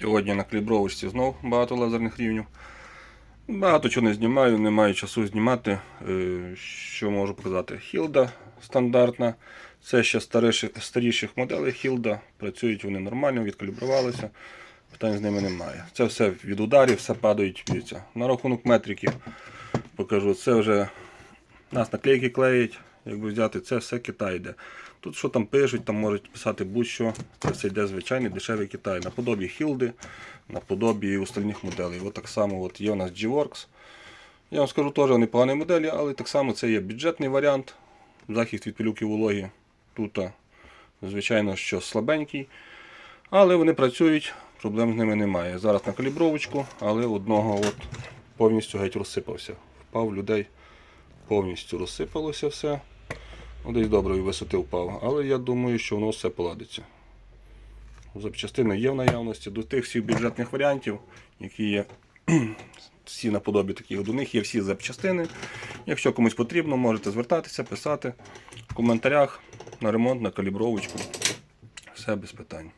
Сьогодні на калібровочці знов багато лазерних рівнів. Багато чого не знімаю, не маю часу знімати. Е, Що можу показати? Хілда стандартна. Це ще старіших, старіших моделей Хілда. Працюють вони нормально, відкалібрувалися. Питань з ними немає. Це все від ударів, все падають б'ються. На рахунок метриків покажу. Це вже нас наклейки клеять. Якби взяти, це все Китай йде. Тут що там пишуть, там можуть писати будь-що. Це все йде звичайний дешевий Китай. Наподобі Хілди, наподобі остальних моделей. От так само от є у нас G-Works. Я вам скажу теж непогані моделі, але так само це є бюджетний варіант. Захист від пилюки вологі. Тут, звичайно, що слабенький. Але вони працюють, проблем з ними немає. Зараз на калібровочку, але одного от повністю геть розсипався. Впав людей, повністю розсипалося все. Ну, Десь доброї висоти впав. Але я думаю, що воно все поладиться. Запчастини є в наявності. До тих всіх бюджетних варіантів, які є всі наподобі таких, до них є всі запчастини. Якщо комусь потрібно, можете звертатися, писати в коментарях на ремонт, на калібровочку. Все без питань.